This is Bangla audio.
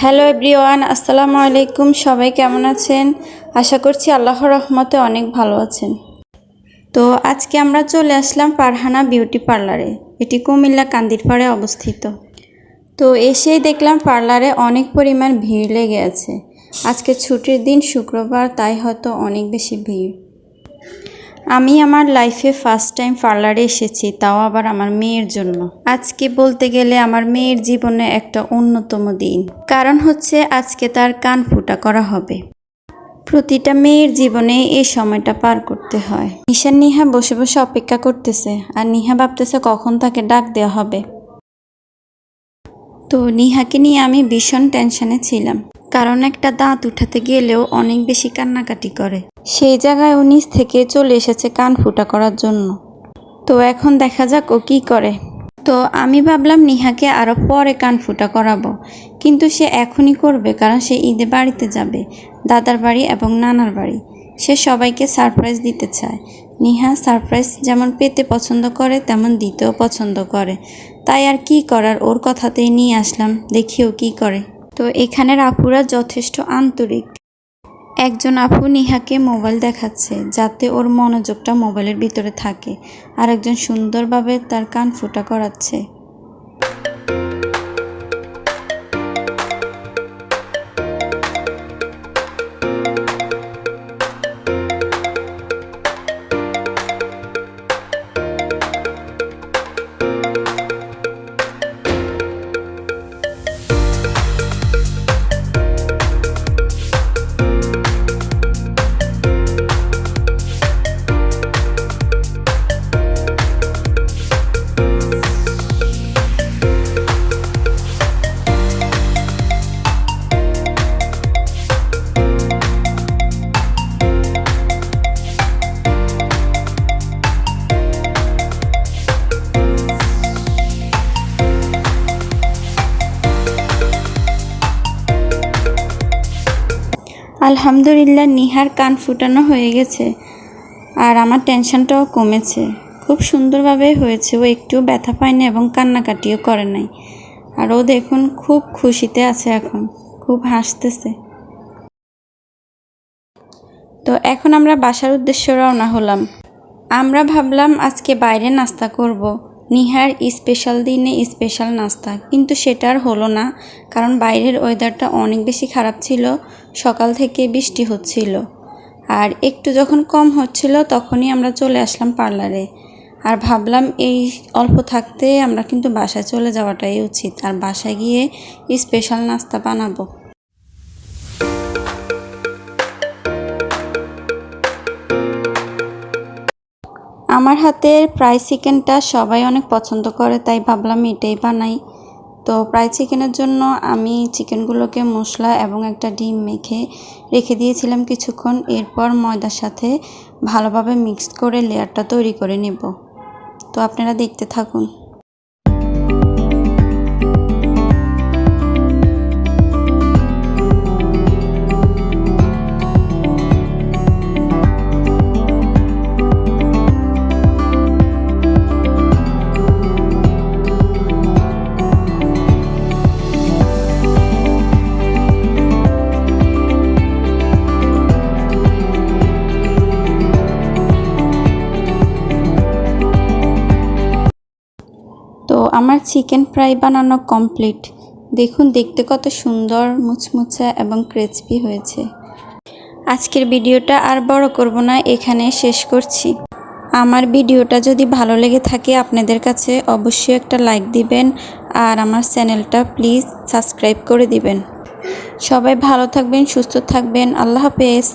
হ্যালো এভরিওয়ান আসসালামু আলাইকুম। সবাই কেমন আছেন? আশা করছি আল্লাহর রহমতে অনেক ভালো আছেন। তো আজকে আমরা চলে আসলাম পারহানা বিউটি পার্লারে। এটি কুমিল্লা কান্দিরপাড়ে অবস্থিত। তো এসেই দেখলাম পার্লারে অনেক পরিমাণ ভিড় লেগে আছে। আজকে ছুটির দিন শুক্রবার, তাই হয়তো অনেক বেশি ভিড়। আমি আমার লাইফে ফার্স্ট টাইম পার্লারে এসেছি, তাও আবার আমার মেয়ের জন্য। আজকে বলতে গেলে আমার মেয়ের জীবনে একটা অন্যতম দিন। কারণ হচ্ছে আজকে তার কান ফুটা করা হবে। প্রতিটা মেয়ের জীবনে এই সময়টা পার করতে হয়। নিশান নিহা বসে বসে অপেক্ষা করতেছে, আর নিহা ভাবতেছে কখন তাকে ডাক দেওয়া হবে। তো নিহাকে নিয়ে আমি ভীষণ টেনশনে ছিলাম। কারণ একটা দাঁত উঠাতে গেলেও অনেক বেশি কান্নাকাটি করে। সেই জায়গায় ও নিচ থেকে চলে এসেছে কান ফুটা করার জন্য। তো এখন দেখা যাক ও কী করে। তো আমি ভাবলাম নিহাকে আরও পরে কান ফুটা করাবো। কিন্তু সে এখনই করবে কারণ সে ঈদে বাড়িতে যাবে, দাদার বাড়ি এবং নানার বাড়ি। সে সবাইকে সারপ্রাইজ দিতে চায়। নিহা সারপ্রাইজ যেমন পেতে পছন্দ করে, তেমন দিতেও পছন্দ করে। তাই আর কি করার ওর কথাতেই নিয়ে আসলাম দেখিও কি করে। তো এখানের আপুরা যথেষ্ট আন্তরিক। একজন আপু নিহাকে মোবাইল দেখাচ্ছে, যাতে ওর মনোযোগটা মোবাইলের ভিতরে থাকে। আর একজন সুন্দরভাবে তার কান ফুটা করাচ্ছে। আলহামদুলিল্লাহ নিহার কান ফুটানো হয়ে গেছে আর আমার টেনশনটাও কমেছে। খুব সুন্দরভাবে হয়েছে। ও একটু ব্যথা পায়নি এবং কান্নাকাটিও করে নাই। আর ও দেখুন খুব খুশিতে আছে এখন। খুব হাসতেছে। তো এখন আমরা বাসার উদ্দেশ্যে রওনা হলাম। আমরা ভাবলাম আজকে বাইরে নাস্তা করব। নিহার স্পেশাল দিনে স্পেশাল নাস্তা। কিন্তু সেটা আর হলো না, কারণ বাইরের ওয়েদারটা অনেক বেশি খারাপ ছিল, সকাল থেকে বৃষ্টি হচ্ছিল। আর একটু যখন কম হচ্ছিল, তখনই আমরা চলে আসলাম পার্লারে। আর ভাবলাম এই অল্প থাকতে আমরা কিন্তু বাসায় চলে যাওয়াটাই উচিত, আর বাসায় গিয়ে স্পেশাল নাস্তা বানাবো। আমার হাতের ফ্রাই চিকেনটা সবাই অনেক পছন্দ করে, তাই ভাবলাম এটাই বানাই। তো ফ্রাই চিকেনের জন্য আমি চিকেনগুলোকে মশলা এবং একটা ডিম মেখে রেখে দিয়েছিলাম কিছুক্ষণ। এরপর ময়দার সাথে ভালোভাবে মিক্সড করে লেয়ারটা তৈরি করে নেব। তো আপনারা দেখতে থাকুন। আমার চিকেন ফ্রাই বানানো কমপ্লিট। দেখুন, দেখতে কত সুন্দর, মুচমুচে এবং ক্রিসপি হয়েছে। আজকের ভিডিওটা আর বড় করব না, এখানে শেষ করছি। আমার ভিডিওটা যদি ভালো লেগে থাকে, আপনাদের কাছে অবশ্যই একটা লাইক দিবেন আর আমার চ্যানেলটা প্লিজ সাবস্ক্রাইব করে দিবেন। সবাই ভালো থাকবেন, সুস্থ থাকবেন। আল্লাহ হাফেজ।